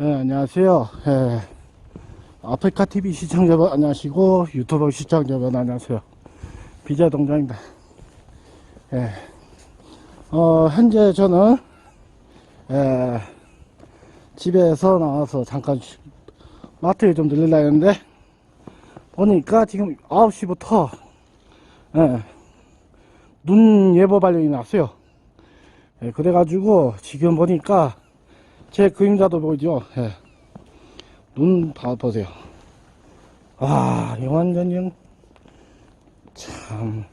네, 안녕하세요. 예, 아프리카 TV 시청자 여러분 안녕하시고 유튜버 시청자 여러분 안녕하세요. 비자 동장입니다. 예, 어, 현재 저는 예, 집에서 나와서 잠깐 쉬- 마트에 좀 들리려 했는데 보니까 지금 9시부터 예, 눈 예보 발령이 났어요. 예, 그래가지고 지금 보니까 제 그림자도 보이죠? 예. 눈 봐, 보세요. 아, 영 참,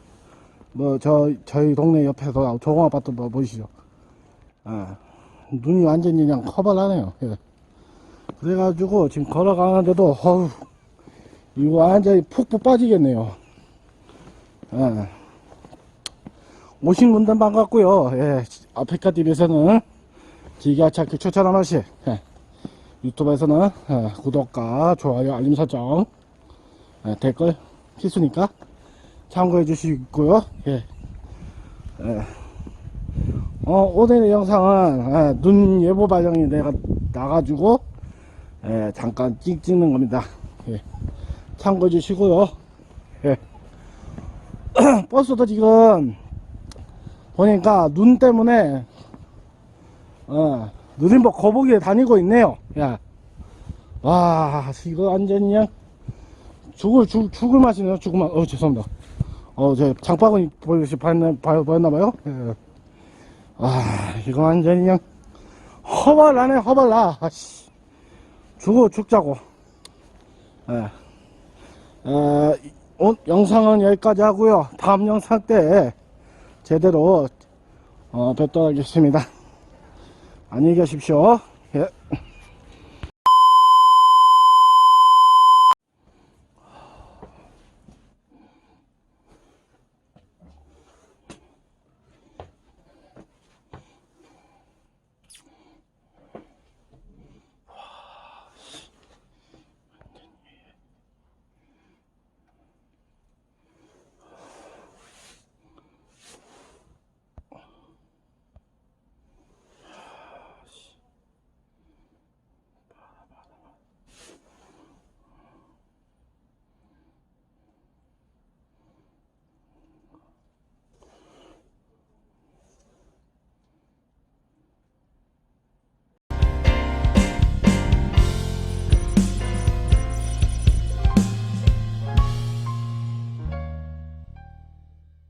뭐, 저, 저희 동네 옆에서 조공 아파트 뭐 보이시죠? 아, 눈이 완전히 그냥 커버라네요. 예. 그래가지고 지금 걸어가는데도, 어우, 이거 완전히 푹푹 빠지겠네요. 예. 오신 분들 반갑고요. 예, 아프리카 TV에서는 지 기하찾기 추천 한 번씩 예. 유튜브에서는 예, 구독과 좋아요 알림 설정 예, 댓글 필수니까 참고해 주시고요 예. 예. 어, 오늘의 영상은 예, 눈 예보 발령이 내가 나가지고 예, 잠깐 찍, 찍는 겁니다 예. 참고해 주시고요 예. 버스도 지금 보니까 눈 때문에 어, 느림보 거북이에 다니고 있네요. 야. 와, 이거 완전히 그냥 죽을, 죽, 죽을 맛이네요. 죽을 맛. 어, 죄송합니다. 어, 저 장바구니 보이시, 봤나, 봐- 보였나봐요? 예. 와, 이거 완전히 그냥 허발나네, 허발나. 아씨. 죽어, 죽자고. 예. 어, 영상은 여기까지 하고요. 다음 영상 때 제대로 어, 뵙도록 하겠습니다. 안녕히 계십시오. 예.